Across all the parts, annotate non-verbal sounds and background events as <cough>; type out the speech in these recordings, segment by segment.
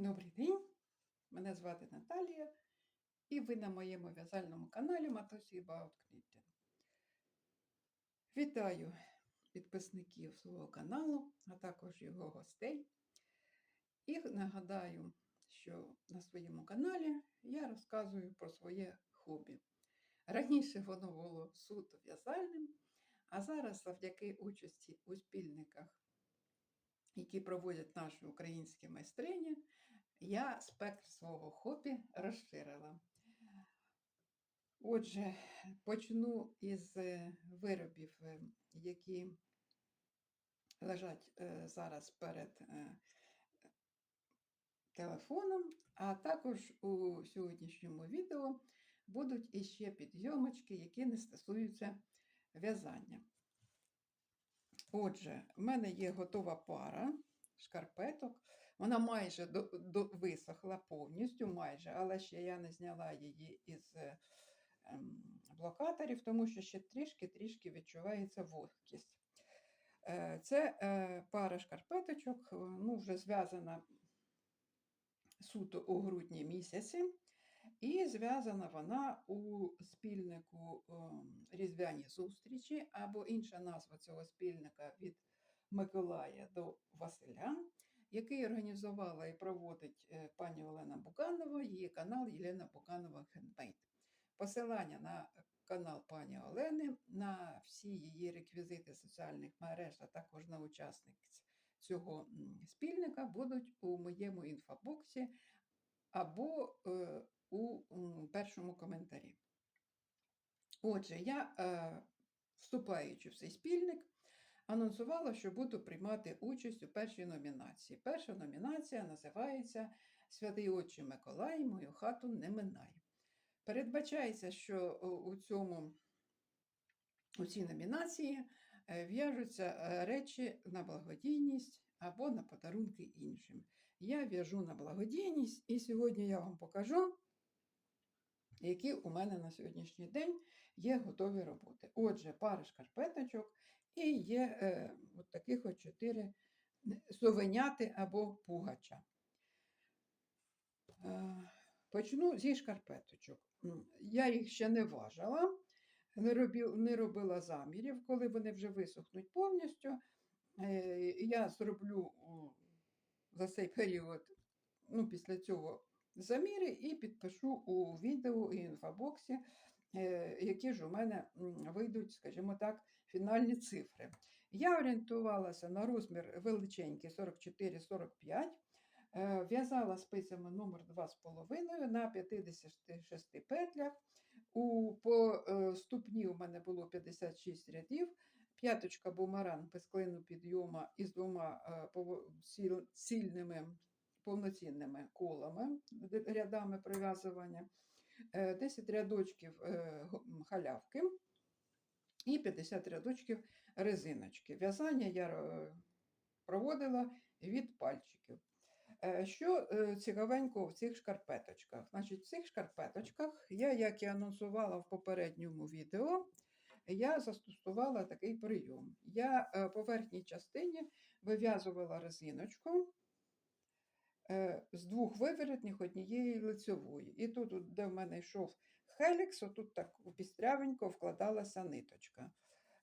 Добрий день, мене звати Наталія, і ви на моєму в'язальному каналі Матусі Knitting. Вітаю підписників свого каналу, а також його гостей. І нагадаю, що на своєму каналі я розказую про своє хобі. Раніше воно було суто в'язальним, а зараз, завдяки участі у спільниках, які проводять наші українські майстрині, я спектр свого хобі розширила. Отже, почну із е, виробів, е, які лежать е, зараз перед телефоном, а також у сьогоднішньому відео будуть іще підйомочки, які не стосуються в'язання. Отже, в мене є готова пара шкарпеток. Вона майже до, до, висохла повністю, майже, але ще я не зняла її із е, ем, блокаторів, тому що ще трішки-трішки відчувається вогкість. Е, це е, пара шкарпеточок, ну, вже зв'язана суто у грудні місяці. І зв'язана вона у спільнику ем, Різдвяні зустрічі, або інша назва цього спільника від Миколая до Василя, який організувала і проводить е, пані Олена Буканова, її канал Єлена Буканова Хендмейд. Посилання на канал пані Олени, на всі її реквізити соціальних мереж, а також на учасниць цього спільника будуть у моєму інфобоксі або е, у першому коментарі. Отже, я, е, вступаючи в цей спільник, анонсувала, що буду приймати участь у першій номінації. Перша номінація називається Святий Отче Миколай, мою хату не минай. Передбачається, що у цьому у цій номінації е, в'яжуться е, речі на благодійність або на подарунки іншим. Я в'яжу на благодійність, і сьогодні я вам покажу, які у мене на сьогоднішній день є готові роботи. Отже, пара шкарпеточок і є е, от таких от чотири совеняти або пугача. Е, почну зі шкарпеточок. Я їх ще не важила, не, робив, не робила замірів, коли вони вже висохнуть повністю. Е, Я зроблю за цей період, ну, після цього заміри і підпишу у відео і інфобоксі, е, які ж у мене вийдуть, скажімо так, фінальні цифри. Я орієнтувалася на розмір величенький 44-45, е, в'язала спицями номер 2,5 на 56 петлях. У, по е, ступні у мене було 56 рядів, п'яточка бумеранг без клину підйома із двома е, цільними повноцінними колами, рядами прив'язування, е, 10 рядочків е, халявки і 50 рядочків резиночки. В'язання я е, проводила від пальчиків. Е, Що е, цікавенького в цих шкарпеточках? Значить, в цих шкарпеточках я, як і анонсувала в попередньому відео, я застосувала такий прийом. Я по верхній частині вив'язувала резиночку з двох виворотніх однієї лицьової. І тут, де в мене йшов хелікс, отут так пістрявенько вкладалася ниточка.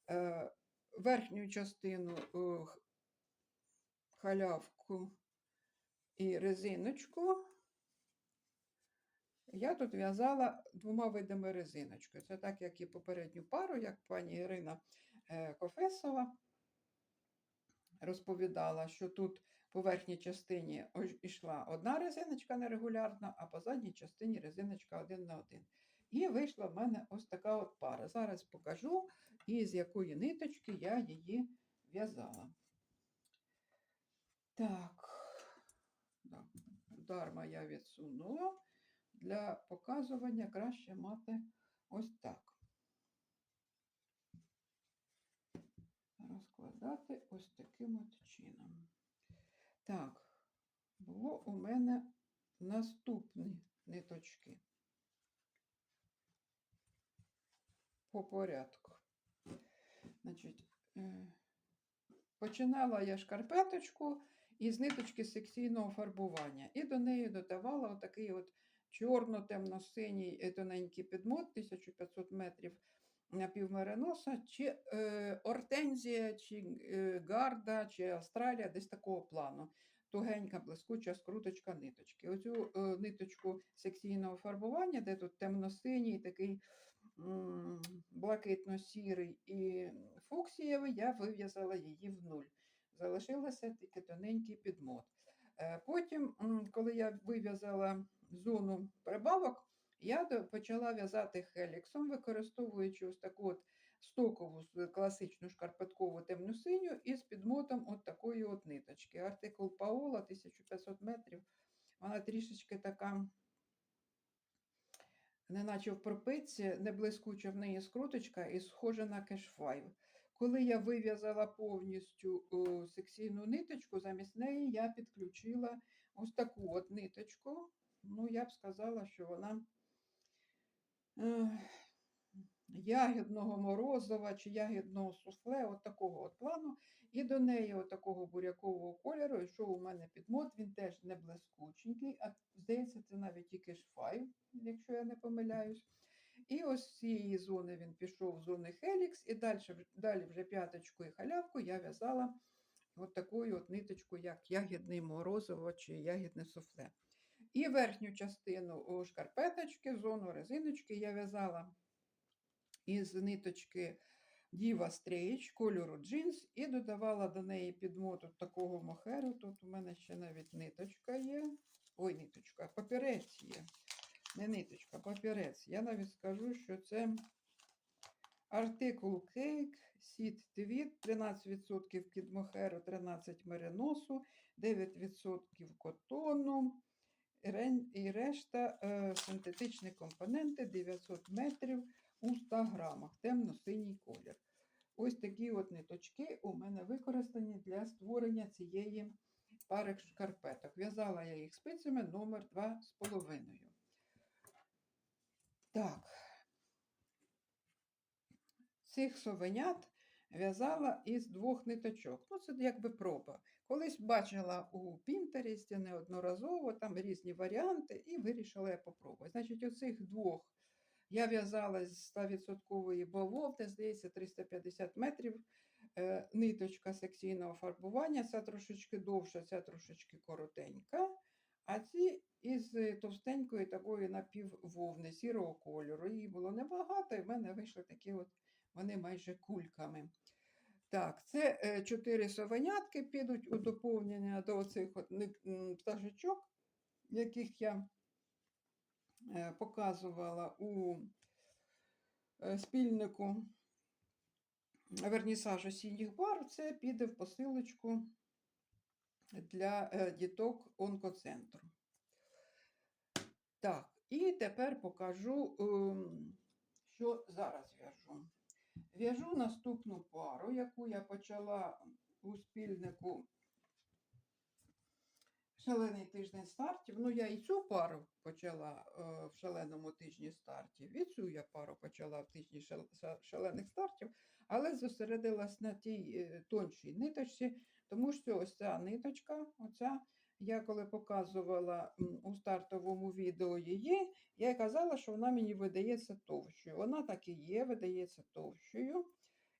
Е, Верхню частину е, халявку і резиночку я тут в'язала двома видами резиночки. Це так, як і попередню пару, як пані Ірина е, Кофесова розповідала, що тут по верхній частині йшла одна резиночка нерегулярна, а по задній частині резиночка один на один. І вийшла в мене ось така от пара. Зараз покажу, із якої ниточки я її в'язала. Так, да, дарма я відсунула. Для показування краще мати ось так. Розкладати ось таким от чином. Так, було у мене наступні ниточки. По порядку. Значить, е, починала я шкарпеточку із ниточки секційного фарбування. І до неї додавала отакий от чорно-темно-синій е, тоненький підмот 1500 метрів напівмереноса, чи е, ортензія, чи е, гарда, чи Австралія, десь такого плану. Тугенька, блискуча скруточка ниточки. Оцю е, ниточку секційного фарбування, де тут темно-синій, такий блакитно-сірий і фуксієвий, я вив'язала її в нуль. Залишилося тільки тоненький підмот. Е, Потім, коли я вив'язала зону прибавок, я почала в'язати хеліксом, використовуючи ось таку от стокову класичну шкарпеткову темну синю і з підмотом от такої от ниточки. Артикул Паола 1500 метрів. Вона трішечки така, неначе в пропитці, не блискуча в неї скруточка і схожа на кешфайв. Коли я вив'язала повністю о, секційну ниточку, замість неї я підключила ось таку от ниточку. Ну, я б сказала, що вона ех, ягідного морозива чи ягідного суфле, от такого от плану. І до неї от такого бурякового кольору йшов у мене підмот, він теж не блискученький, а здається, це навіть тільки шфай, якщо я не помиляюсь. І ось з цієї зони він пішов в зони Хелікс, і далі, далі вже п'яточку і халявку я в'язала от такою от ниточкою, як ягідний морозиво чи ягідне суфле. І верхню частину шкарпеточки, зону резиночки я в'язала із ниточки Діва Стрейч кольору джинс і додавала до неї підмот от такого мохеру. Тут у мене ще навіть ниточка є. Ой, ниточка, папірець є. Не ниточка, папірець. Я навіть скажу, що це артикул кейк, сіт твіт, 13% кідмохеру, 13 мериносу, 9% котону. І решта е, синтетичні компоненти 900 метрів у 100 грамах, темно-синій колір. Ось такі от ниточки у мене використані для створення цієї пари шкарпеток. В'язала я їх спицями номер 2,5. Так, цих совенят в'язала із двох ниточок. Ну, це якби проба. Колись бачила у Пінтересті неодноразово там різні варіанти і вирішила я попробувати. Значить, оцих двох я в'язала з 100% бавовни, здається, 350 метрів. Е, ниточка секційного фарбування, ця трошечки довша, ця трошечки коротенька. А ці із товстенької такої напіввовни, сірого кольору. Її було небагато, і в мене вийшли такі от вони майже кульками. Так, це е, чотири совенятки підуть у доповнення до оцих пташечок, яких я показувала у е, спільнику вернісажу синіх бар. Це піде в посилочку для е, діток онкоцентру. Так, і тепер покажу, ем, що зараз в'яжу. В'яжу наступну пару, яку я почала у спільнику Шалений тиждень стартів. Ну, я і цю пару почала е, в шаленому тижні стартів, і цю я пару почала в тижні шалених стартів, але зосередилась на тій е, тоншій ниточці, тому що ось ця ниточка, оця, я коли показувала у стартовому відео її, я казала, що вона мені видається товщою. Вона так і є, видається товщою.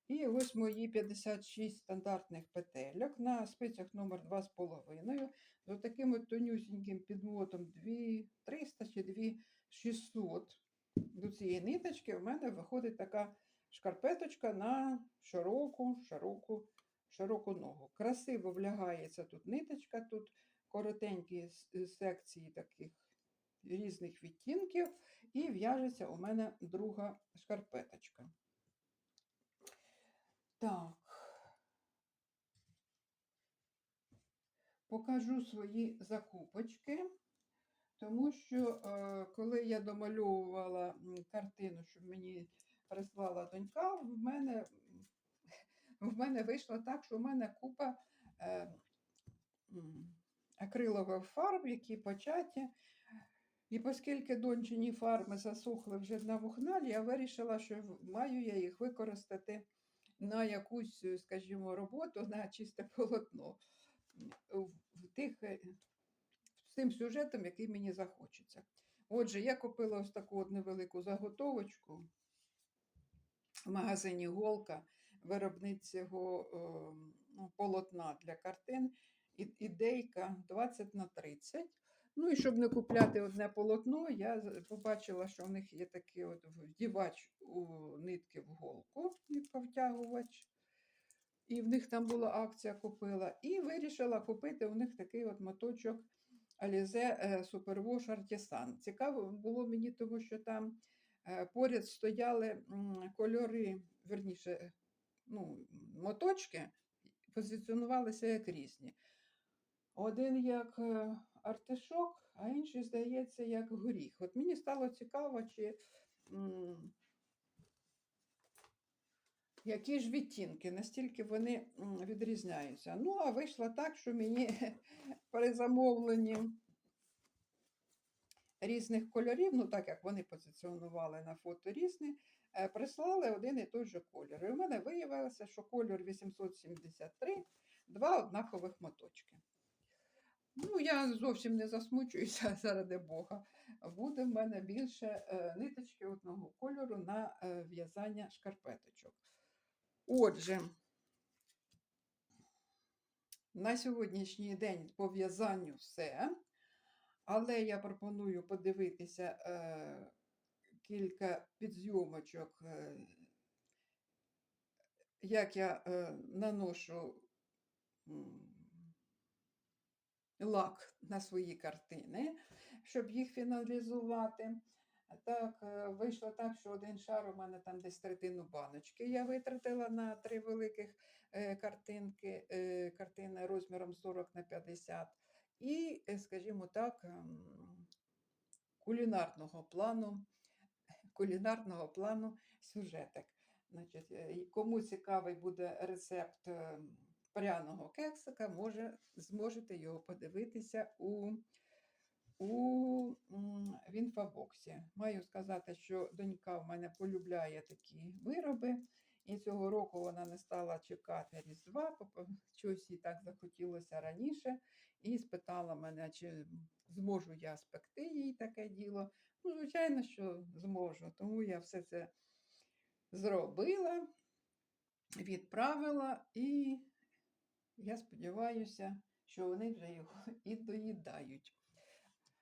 І ось мої 56 стандартних петельок на спицях номер 2,5 з таким от тонюсіньким підмотом 2300 чи 2600 до цієї ниточки в мене виходить така шкарпеточка на широку, широку, широку ногу. Красиво влягається тут ниточка, тут коротенькі секції таких різних відтінків, і в'яжеться у мене друга шкарпеточка. Так. Покажу свої закупочки, тому що е, коли я домальовувала картину, щоб мені прислала донька, в мене, в мене вийшло так, що в мене купа е, акрилових фарб, які початі. І оскільки дончині фарби засохли вже на вухналі, я вирішила, що маю я їх використати на якусь, скажімо, роботу на чисте полотно. В, тих, е, з тим сюжетом, який мені захочеться. Отже, я купила ось таку от невелику заготовочку в магазині Голка виробницького е, ну, полотна для картин. Ідейка 20 на 30. Ну і щоб не купляти одне полотно, я побачила, що в них є такий от вдівач у нитки в голку, нитковтягувач. І в них там була акція купила. І вирішила купити у них такий от моточок Alize е, Superwash Artisan. Цікаво було мені, тому що там е, поряд стояли кольори, верніше, ну, моточки, позиціонувалися як різні. Один як е, артишок, а інший, здається, як горіх. От мені стало цікаво, чи які ж відтінки, настільки вони відрізняються. Ну, а вийшло так, що мені <laughs> при замовленні різних кольорів, ну так як вони позиціонували на фото різні, е, прислали один і той же колір. І у мене виявилося, що кольор 873, два однакових моточки. Ну, я зовсім не засмучуюся <laughs> заради Бога. Буде в мене більше е, ниточки одного кольору на е, в'язання шкарпеточок. Отже, на сьогоднішній день по в'язанню все. Але я пропоную подивитися е, кілька підзйомочок, е, як я е, наношу лак на свої картини, щоб їх фіналізувати. Так, е, вийшло так, що один шар у мене там десь третину баночки. Я витратила на три великих е, картинки, е, картини розміром 40 на 50. І, скажімо так, ем, кулінарного плану, кулінарного плану сюжеток. Значить, кому цікавий буде рецепт е, пряного кексика, може, зможете його подивитися у, у інфобоксі. Маю сказати, що донька в мене полюбляє такі вироби. І цього року вона не стала чекати Різдва, чогось їй так захотілося раніше, і спитала мене, чи зможу я спекти їй таке діло. Ну, звичайно, що зможу. Тому я все це зробила, відправила, і я сподіваюся, що вони вже його і доїдають.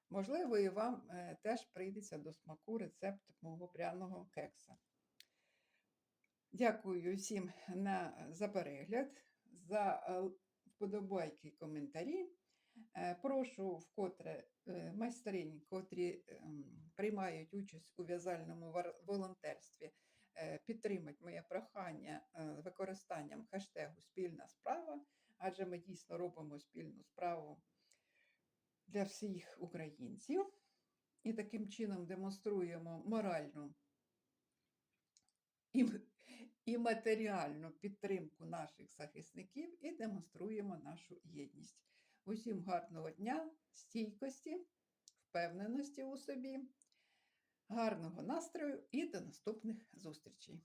Можливо, і вам е, теж прийдеться до смаку рецепт мого пряного кекса. Дякую всім на, за перегляд, за е, вподобайки і коментарі. Е, Прошу вкотре е, майстринь, котрі ем, приймають участь у в'язальному волонтерстві, е, підтримати моє прохання е, використанням хештегу Спільна справа, адже ми дійсно робимо спільну справу для всіх українців і таким чином демонструємо моральну і, і матеріальну підтримку наших захисників і демонструємо нашу єдність. Усім гарного дня, стійкості, впевненості у собі, гарного настрою і до наступних зустрічей!